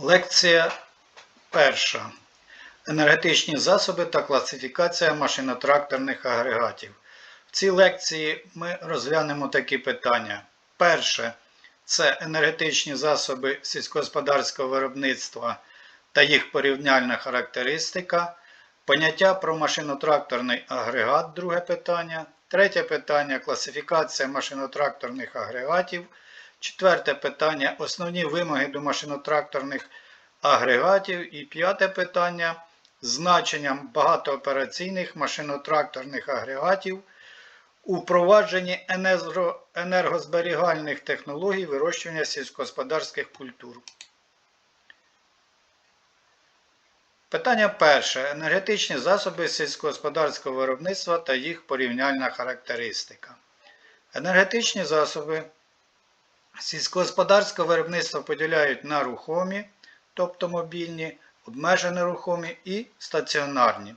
Лекція перша. Енергетичні засоби та класифікація машинотракторних агрегатів. В цій лекції ми розглянемо такі питання. Перше це енергетичні засоби сільськогосподарського виробництва та їх порівняльна характеристика. Поняття про машинотракторний агрегат, друге питання. Третє питання класифікація машинотракторних агрегатів. Четверте питання основні вимоги до машинотракторних агрегатів. І п'яте питання значенням багатоопераційних машинотракторних агрегатів у впровадженні енезро- енергозберігальних технологій вирощування сільськогосподарських культур. Питання перше. Енергетичні засоби сільськогосподарського виробництва та їх порівняльна характеристика. Енергетичні засоби сільськогосподарського виробництва поділяють на рухомі, тобто мобільні, обмежено рухомі і стаціонарні.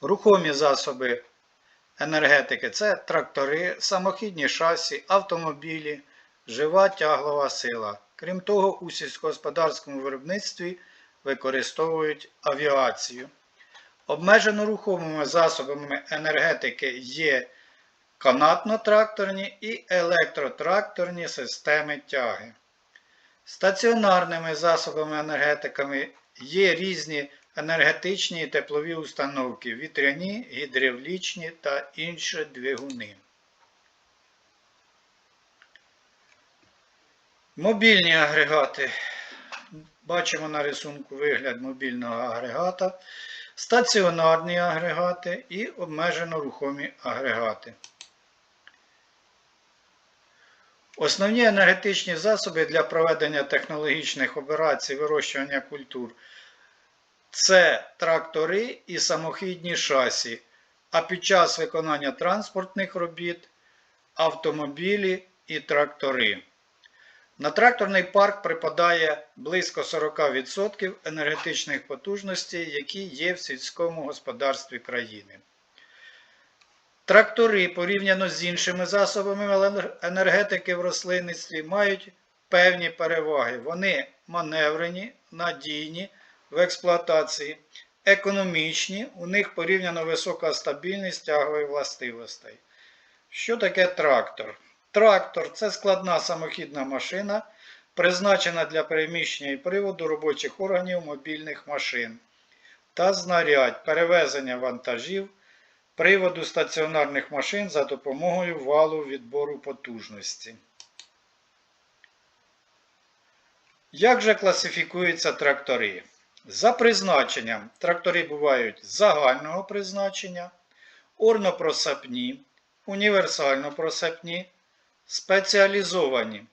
Рухомі засоби енергетики це трактори, самохідні шасі, автомобілі, жива тяглова сила. Крім того, у сільськогосподарському виробництві використовують авіацію. Обмежено рухомими засобами енергетики є канатно-тракторні і електротракторні системи тяги. Стаціонарними засобами енергетиками є різні енергетичні і теплові установки, вітряні, гідравлічні та інші двигуни. Мобільні агрегати. Бачимо на рисунку вигляд мобільного агрегата, стаціонарні агрегати і обмежено рухомі агрегати. Основні енергетичні засоби для проведення технологічних операцій вирощування культур це трактори і самохідні шасі, а під час виконання транспортних робіт автомобілі і трактори. На тракторний парк припадає близько 40% енергетичних потужностей, які є в сільському господарстві країни. Трактори, порівняно з іншими засобами енергетики в рослинництві, мають певні переваги. Вони маневрені, надійні в експлуатації, економічні, у них порівняно висока стабільність тягових властивостей. Що таке трактор? Трактор це складна самохідна машина, призначена для переміщення і приводу робочих органів мобільних машин та знарядь перевезення вантажів, приводу стаціонарних машин за допомогою валу відбору потужності. Як же класифікуються трактори? За призначенням трактори бувають загального призначення, орнопросапні, універсально-просапні, спеціалізовані.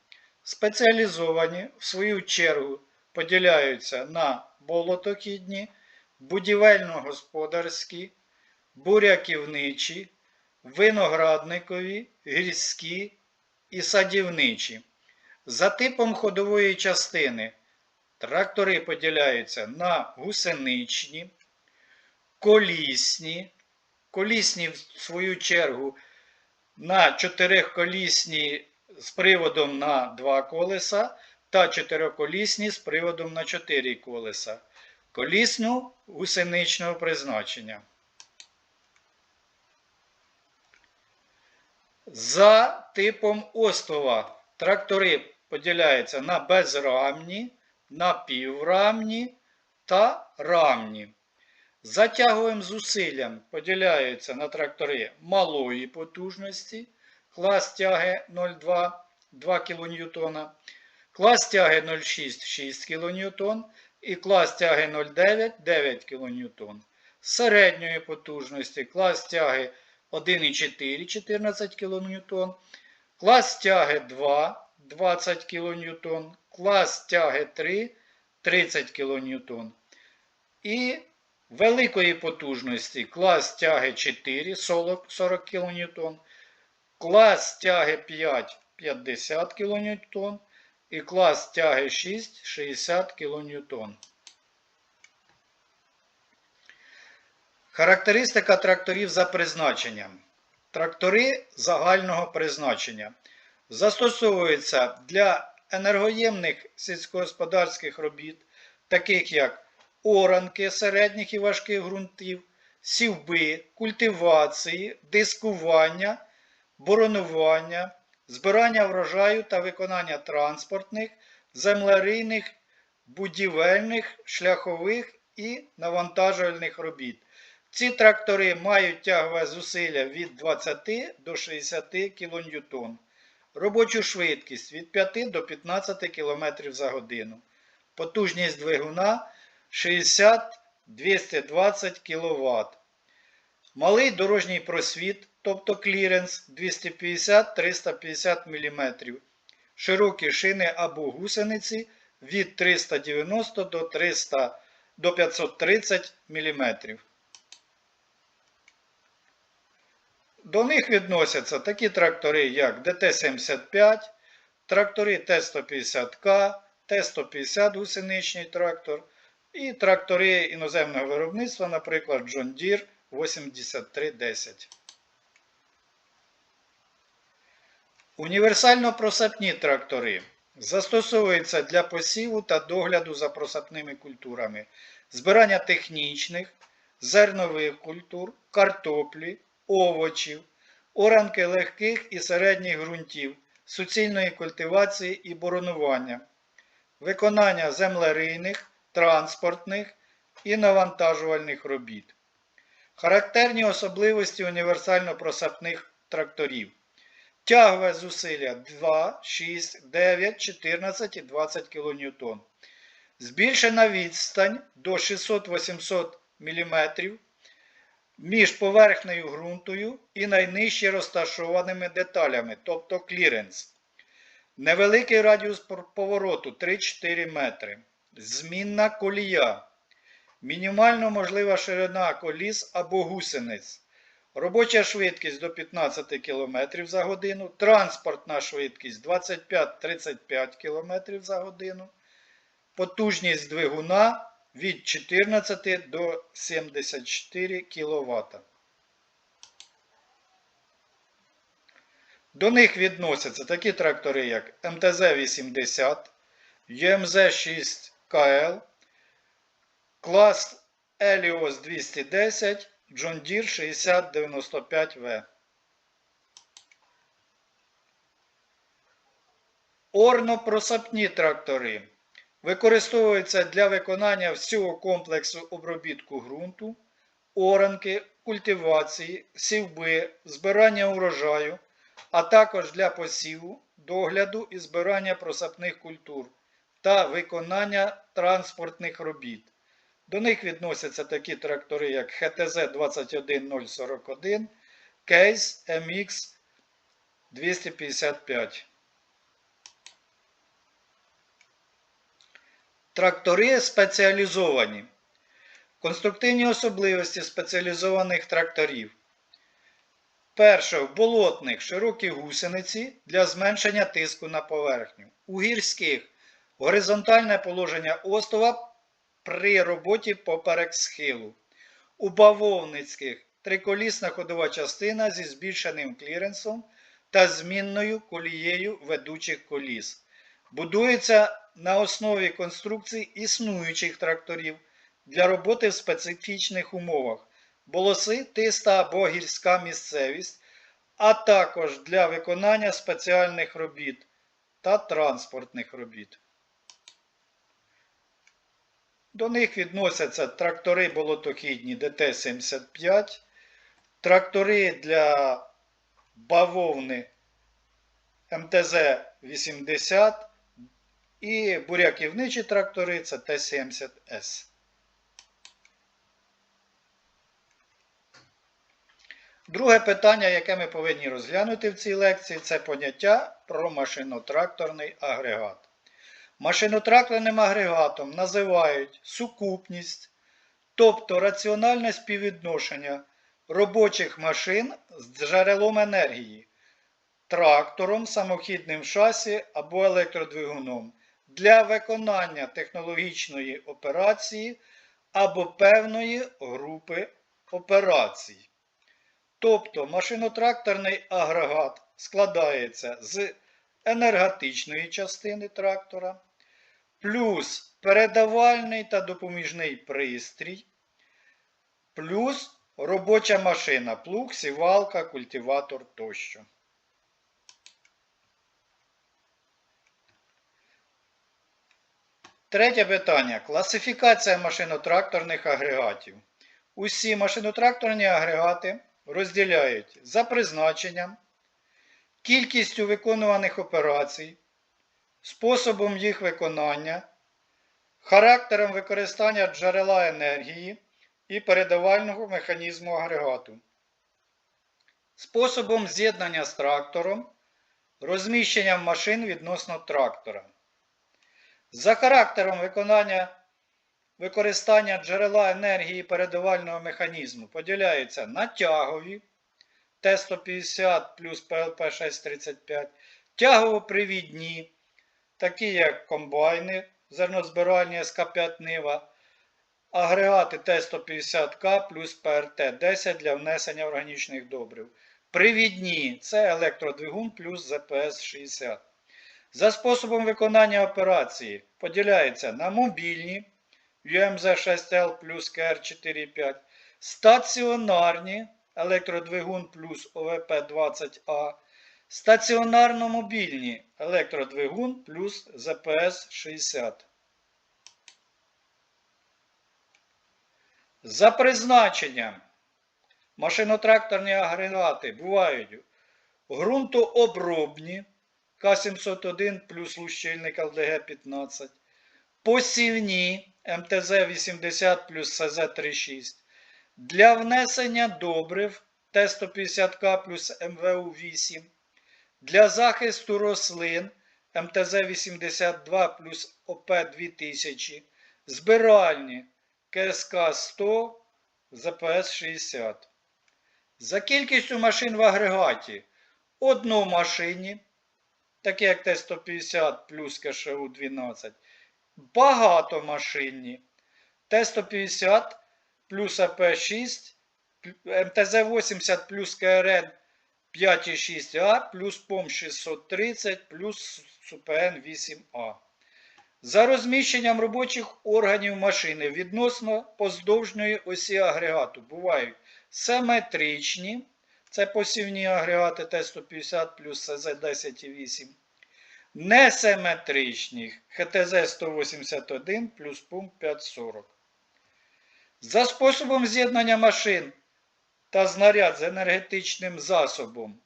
Спеціалізовані, в свою чергу, поділяються на болотохідні, будівельно-господарські, буряківничі, виноградникові, гірські і садівничі. За типом ходової частини трактори поділяються на гусеничні, колісні, колісні, в свою чергу, на чотириколісні з приводом на два колеса та чотириколісні з приводом на 4 колеса. Колісну гусеничного призначення. За типом острова трактори поділяються на безрамні, напіврамні та рамні. За тяговим зусиллям поділяються на трактори малої потужності, клас тяги 0,2 2 кН, клас тяги 0,6 6 кН і клас тяги 0,9 9 кН. Середньої потужності клас тяги 1,4 14 кН, клас тяги 2 20 кН, клас тяги 3 30 кН. І великої потужності. Клас тяги 4 40 40 кН, клас тяги 5 50 кН і клас тяги 6 60 кН. Характеристика тракторів за призначенням. Трактори загального призначення застосовуються для енергоємних сільськогосподарських робіт таких як оранки середніх і важких ґрунтів, сівби, культивації, дискування, боронування, збирання врожаю та виконання транспортних, землерийних, будівельних, шляхових і навантажувальних робіт. Ці трактори мають тягове зусилля від 20 до 60 кН. Робочу швидкість від 5 до 15 км за годину. Потужність двигуна 60-220 кВт. Малий дорожній просвіт, тобто кліренс 250-350 мм. Широкі шини або гусениці від 390 до 300 до 530 мм. До них відносяться такі трактори, як ДТ-75, трактори Т-150К, Т-150 гусеничний трактор і трактори іноземного виробництва, наприклад, John Deere 8310. Універсально-просапні трактори застосовуються для посіву та догляду за просапними культурами, збирання технічних, зернових культур, картоплі, овочів, оранки легких і середніх ґрунтів, суцільної культивації і боронування, виконання землерийних, транспортних і навантажувальних робіт. Характерні особливості універсально-просапних тракторів. Тягове зусилля 2, 6, 9, 14 і 20 кН. Збільшена відстань до 600-800 мм між поверхнею ґрунтою і найнижче розташованими деталями, тобто кліренс. Невеликий радіус повороту 3-4 метри. Змінна колія. Мінімально можлива ширина коліс або гусениць. Робоча швидкість до 15 км за годину. Транспортна швидкість 25-35 км за годину. Потужність двигуна від 14 до 74 кВт. До них відносяться такі трактори, як МТЗ-80, ЮМЗ-6КЛ, клас Еліос 210, John Deere 6095В. Орно-просапні трактори використовуються для виконання всього комплексу обробітку ґрунту, оранки, культивації, сівби, збирання урожаю, а також для посіву, догляду і збирання просапних культур та виконання транспортних робіт. До них відносяться такі трактори, як ХТЗ 21041, Кейс MX 255. Трактори спеціалізовані. Конструктивні особливості спеціалізованих тракторів. Перше, в болотних широкі гусениці для зменшення тиску на поверхню. У гірських горизонтальне положення остова при роботі поперек схилу. У бавовницьких триколісна ходова частина зі збільшеним кліренсом та змінною колією ведучих коліс. Будується на основі конструкцій існуючих тракторів для роботи в специфічних умовах, болоси, тиста або гірська місцевість, а також для виконання спеціальних робіт та транспортних робіт. До них відносяться трактори болотохідні ДТ-75, трактори для бавовни МТЗ-80 і буряківничі трактори це Т-70С. Друге питання, яке ми повинні розглянути в цій лекції, це поняття про машинотракторний агрегат. Машинотракторним агрегатом називають сукупність, тобто раціональне співвідношення робочих машин з джерелом енергії, трактором, самохідним шасі або електродвигуном для виконання технологічної операції або певної групи операцій. Тобто машинотракторний агрегат складається з енергетичної частини трактора, плюс передавальний та допоміжний пристрій, плюс робоча машина, плуг, сівалка, культиватор тощо. Третє питання. Класифікація машинотракторних агрегатів. Усі машинотракторні агрегати розділяють за призначенням, кількістю виконуваних операцій, способом їх виконання, характером використання джерела енергії і передавального механізму агрегату, способом з'єднання з трактором, розміщенням машин відносно трактора. За характером виконання використання джерела енергії передавального механізму поділяються на тягові Т-150 плюс ПЛП-635, тягово-привідні, такі як комбайни, зернозбиральні СК5 Нива, агрегати Т-150К плюс ПРТ-10 для внесення органічних добрив. Привідні це електродвигун плюс ЗПС-60. За способом виконання операції поділяється на мобільні UMZ6L плюс КР45, стаціонарні електродвигун плюс ОВП20А, стаціонарно-мобільні електродвигун плюс ЗПС60. За призначенням машинотракторні агрегати бувають ґрунтообробні К701 плюс лущильник ЛДГ-15, посівні МТЗ-80 плюс СЗ-36, для внесення добрив Т-150К плюс МВУ-8, для захисту рослин МТЗ-82 плюс ОП-2000, збиральні КСК-100, ЗПС-60. За кількістю машин в агрегаті. Одну машині, такі як Т-150 плюс КШУ-12, багатомашинні, Т-150 плюс АП-6, МТЗ-80 плюс КРН 5,6А плюс ПОМ-630 плюс СУПН-8А. За розміщенням робочих органів машини відносно поздовжньої осі агрегату бувають симетричні, це посівні агрегати Т-150 плюс СЗ-10,8, несиметричні. ХТЗ-181 плюс пункт 540. За способом з'єднання машин та знаряд з енергетичним засобом.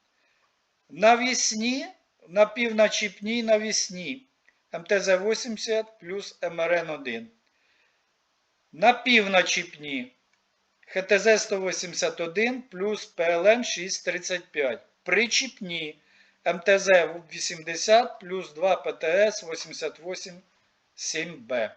Навісні, напівначіпній навісні. МТЗ-80 плюс МРН-1. Напівначіпні ХТЗ-181 плюс ПЛН-635. Причіпні МТЗ-80 плюс 2 ПТС-88-7Б.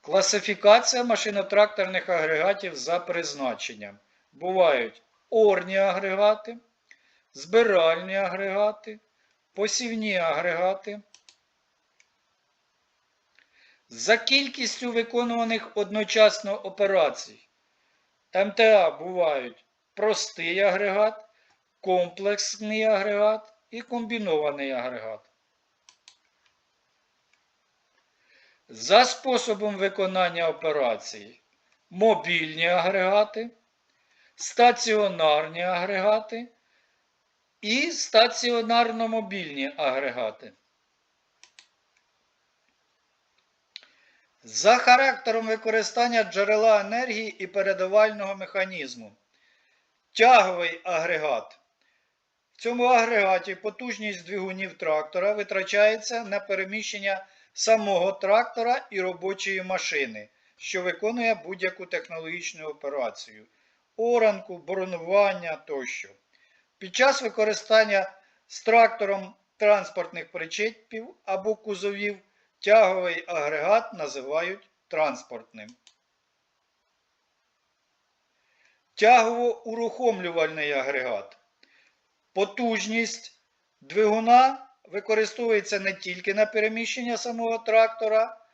Класифікація машинотракторних агрегатів за призначенням. Бувають орні агрегати, збиральні агрегати, посівні агрегати. За кількістю виконуваних одночасно операцій. МТА бувають простий агрегат, комплексний агрегат і комбінований агрегат. За способом виконання операцій мобільні агрегати, стаціонарні агрегати і стаціонарно-мобільні агрегати. За характером використання джерела енергії і передавального механізму. Тяговий агрегат. В цьому агрегаті потужність двигунів трактора витрачається на переміщення самого трактора і робочої машини, що виконує будь-яку технологічну операцію, оранку, боронування тощо. Під час використання з трактором транспортних причепів або кузовів тяговий агрегат називають транспортним. Тягово-урухомлювальний агрегат. Потужність двигуна використовується не тільки на переміщення самого трактора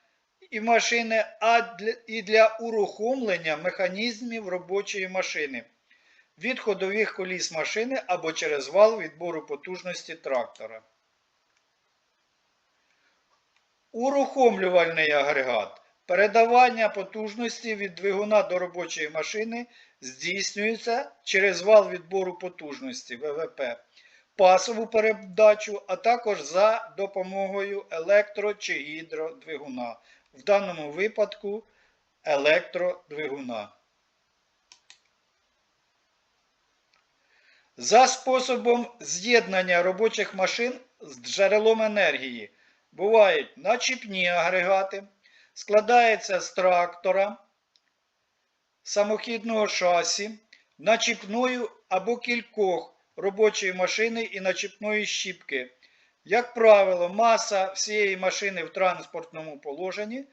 і машини, а і для урухомлення механізмів робочої машини від ходових коліс машини або через вал відбору потужності трактора. Урухомлювальний агрегат. Передавання потужності від двигуна до робочої машини здійснюється через вал відбору потужності ВВП, пасову передачу, а також за допомогою електро чи гідродвигуна. В даному випадку електродвигуна. За способом з'єднання робочих машин з джерелом енергії бувають начіпні агрегати, складається з трактора, самохідного шасі, начіпною або кількох робочої машини і начіпної щіпки. Як правило, маса всієї машини в транспортному положенні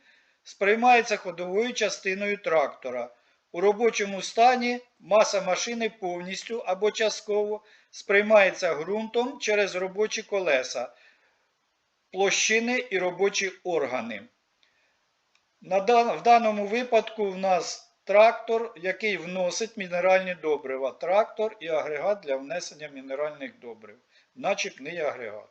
сприймається ходовою частиною трактора. У робочому стані маса машини повністю або частково сприймається ґрунтом через робочі колеса, площини і робочі органи. В даному випадку в нас трактор, який вносить мінеральні добрива. Трактор і агрегат для внесення мінеральних добрив. Начіпний агрегат.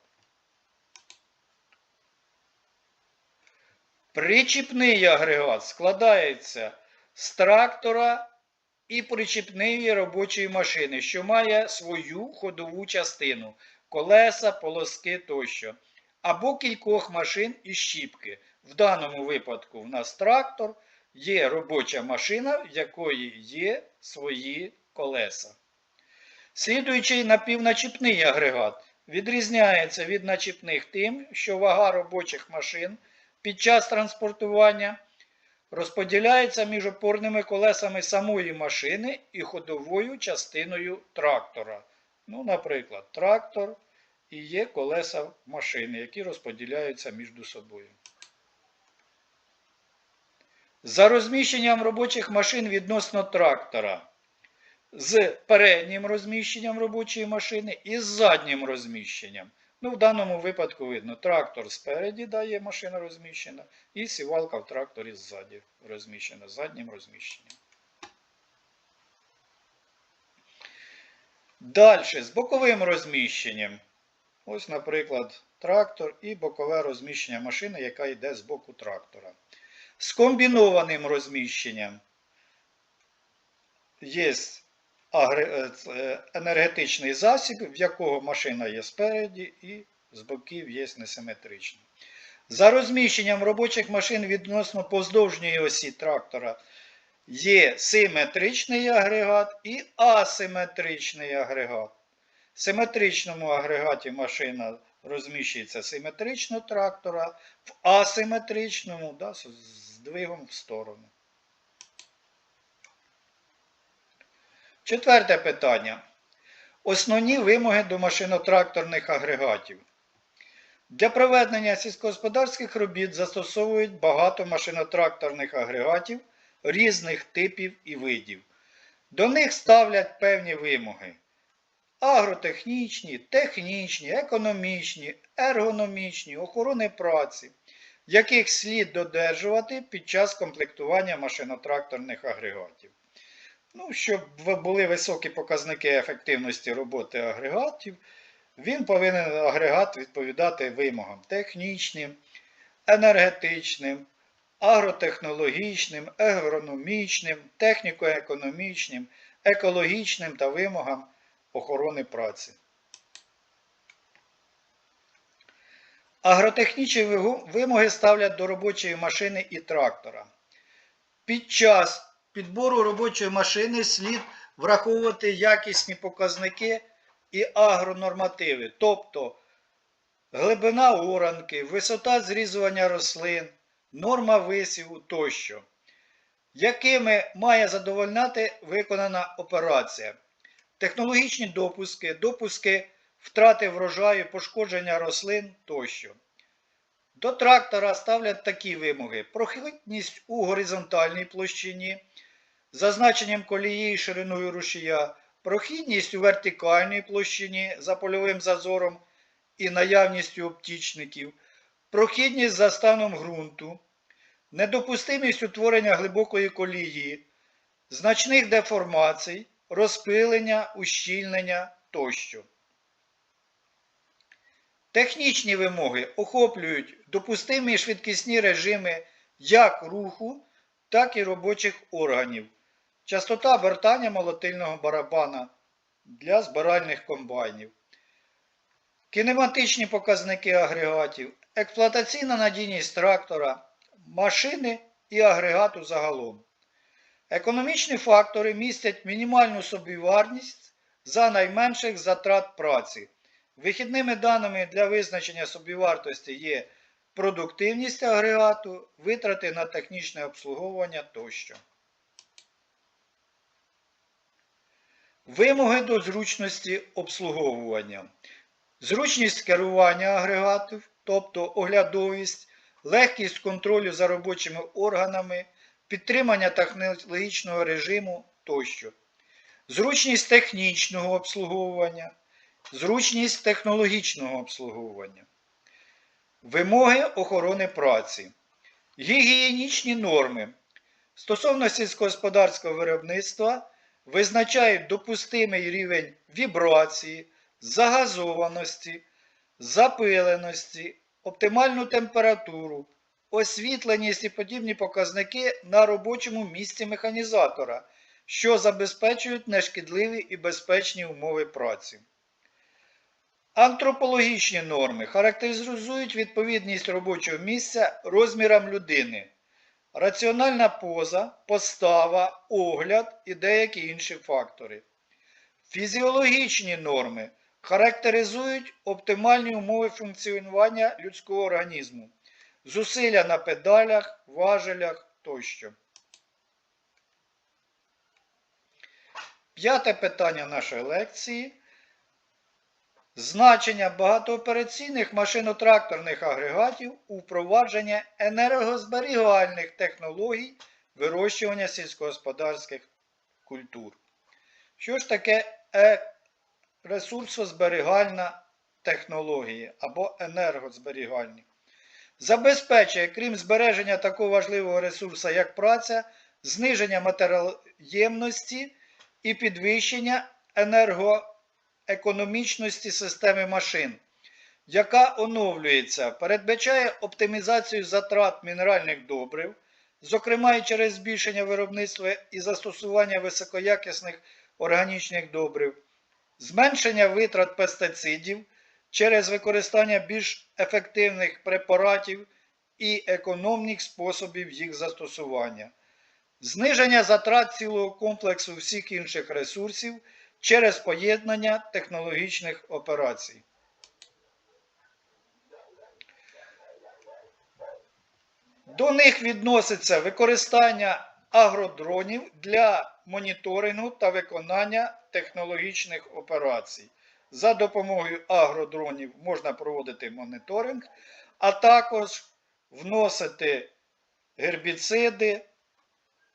Причіпний агрегат складається з трактора і причіпної робочої машини, що має свою ходову частину колеса, полоски тощо. Або кількох машин і щіпки. В даному випадку в нас трактор, є робоча машина, в якої є свої колеса. Слідуючий напівначіпний агрегат відрізняється від начіпних тим, що вага робочих машин під час транспортування розподіляється між опорними колесами самої машини і ходовою частиною трактора. Ну, наприклад, трактор і є колеса машини, які розподіляються між собою. За розміщенням робочих машин відносно трактора з переднім розміщенням робочої машини і з заднім розміщенням. Ну, в даному випадку видно, трактор спереді дає машина розміщена, і сівалка в тракторі ззаді розміщена, заднім розміщенням. Далі, з боковим розміщенням. Ось, наприклад, трактор і бокове розміщення машини, яка йде з боку трактора. З комбінованим розміщенням є е, це, енергетичний засіб, в якого машина є спереді і з боків є несиметрична. За розміщенням робочих машин відносно поздовжньої осі трактора є симетричний агрегат і асиметричний агрегат. В симетричному агрегаті машина розміщується симетрично трактора, в асиметричному да, з здвигом в сторону. Четверте питання. Основні вимоги до машинотракторних агрегатів. Для проведення сільськогосподарських робіт застосовують багато машинотракторних агрегатів різних типів і видів. До них ставлять певні вимоги: агротехнічні, технічні, економічні, ергономічні, охорони праці, яких слід додержувати під час комплектування машинотракторних агрегатів. Ну, щоб були високі показники ефективності роботи агрегатів, він повинен агрегат відповідати вимогам технічним, енергетичним, агротехнологічним, агрономічним, техніко-економічним, екологічним та вимогам охорони праці. Агротехнічні вимоги ставлять до робочої машини і трактора. Під час підбору робочої машини слід враховувати якісні показники і агронормативи, тобто глибина оранки, висота зрізування рослин, норма висіву тощо, якими має задовольняти виконана операція. Технологічні допуски, допуски втрати врожаю, пошкодження рослин тощо. До трактора ставлять такі вимоги: прохідність у горизонтальній площині, зазначенням колії і шириною рушія, прохідність у вертикальній площині за польовим зазором і наявністю оптічників, прохідність за станом ґрунту, недопустимість утворення глибокої колії, значних деформацій, розпилення, ущільнення тощо. Технічні вимоги охоплюють допустимі швидкісні режими як руху, так і робочих органів. Частота вертання молотильного барабана для збиральних комбайнів. Кінематичні показники агрегатів, експлуатаційна надійність трактора, машини і агрегату загалом. Економічні фактори містять мінімальну собіварність за найменших затрат праці. Вихідними даними для визначення собівартості є продуктивність агрегату, витрати на технічне обслуговування тощо. Вимоги до зручності обслуговування. Зручність керування агрегатів, тобто оглядовість, легкість контролю за робочими органами, підтримання технологічного режиму тощо. Зручність технічного обслуговування, зручність технологічного обслуговування. Вимоги охорони праці. Гігієнічні норми стосовно сільськогосподарського виробництва визначають допустимий рівень вібрації, загазованості, запиленості, оптимальну температуру, освітленість і подібні показники на робочому місці механізатора, що забезпечують нешкідливі і безпечні умови праці. Антропологічні норми характеризують відповідність робочого місця розмірам людини, раціональна поза, постава, огляд і деякі інші фактори. Фізіологічні норми характеризують оптимальні умови функціонування людського організму, зусилля на педалях, важелях тощо. П'яте питання нашої лекції. Значення багатоопераційних машинотракторних агрегатів у впровадження енергозберігальних технологій вирощування сільськогосподарських культур. Що ж таке е- ресурсозберігальна технологія або енергозберігальні? Забезпечує, крім збереження такого важливого ресурсу, як праця, зниження матеріалємності і підвищення енергоекономічності системи машин, яка оновлюється, передбачає оптимізацію затрат мінеральних добрив, зокрема і через збільшення виробництва і застосування високоякісних органічних добрив, зменшення витрат пестицидів через використання більш ефективних препаратів і економних способів їх застосування, зниження затрат цілого комплексу всіх інших ресурсів через поєднання технологічних операцій. До них відноситься використання агродронів для моніторингу та виконання технологічних операцій. За допомогою агродронів можна проводити моніторинг, а також вносити гербіциди,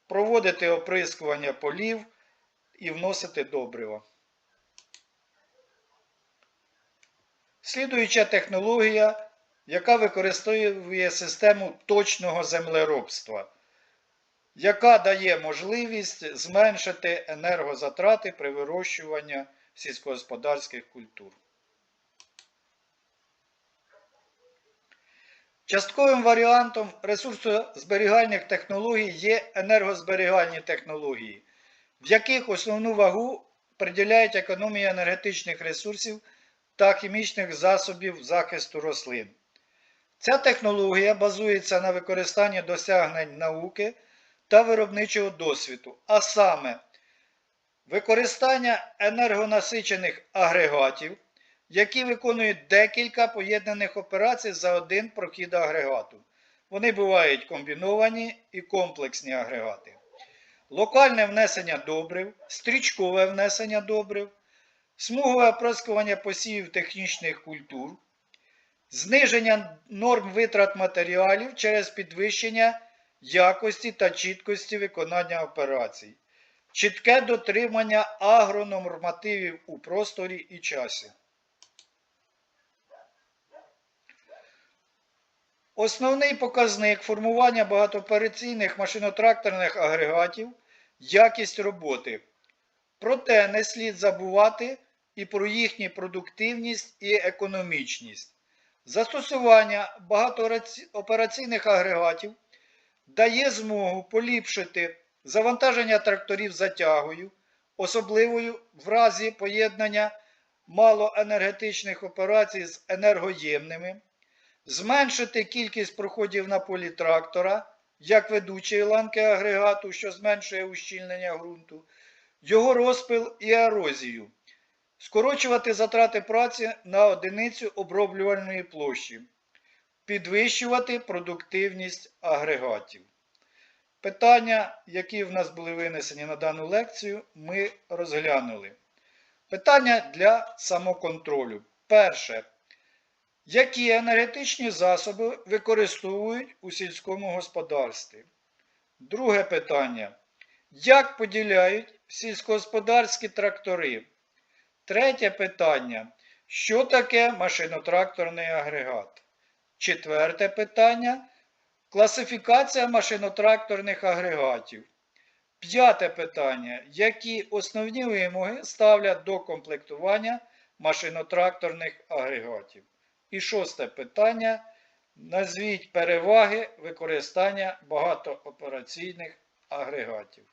проводити оприскування полів і вносити добрива. Слідуюча технологія, яка використовує систему точного землеробства, яка дає можливість зменшити енергозатрати при вирощуванні сільськогосподарських культур. Частковим варіантом ресурсозберігальних технологій є енергозберігальні технології, в яких основну вагу приділяють економія енергетичних ресурсів та хімічних засобів захисту рослин. Ця технологія базується на використанні досягнень науки та виробничого досвіду, а саме використання енергонасичених агрегатів, які виконують декілька поєднаних операцій за один прохід агрегату. Вони бувають комбіновані і комплексні агрегати. Локальне внесення добрив, стрічкове внесення добрив, смугове оприскування посівів технічних культур, зниження норм витрат матеріалів через підвищення якості та чіткості виконання операцій, чітке дотримання агрономормативів у просторі і часі. Основний показник формування багатоопераційних машинотракторних агрегатів якість роботи. Проте не слід забувати і про їхню продуктивність і економічність. Застосування багатоопераційних агрегатів дає змогу поліпшити завантаження тракторів затягою, особливою в разі поєднання малоенергетичних операцій з енергоємними, зменшити кількість проходів на полі трактора, як ведучої ланки агрегату, що зменшує ущільнення ґрунту, його розпил і ерозію, скорочувати затрати праці на одиницю оброблювальної площі, підвищувати продуктивність агрегатів. Питання, які в нас були винесені на дану лекцію, ми розглянули. Питання для самоконтролю. Перше. Які енергетичні засоби використовують у сільському господарстві? Друге питання. Як поділяють сільськогосподарські трактори? Третє питання. Що таке машинотракторний агрегат? Четверте питання. Класифікація машинотракторних агрегатів. П'яте питання. Які основні вимоги ставлять до комплектування машинотракторних агрегатів? І шосте питання. Назвіть переваги використання багатоопераційних агрегатів.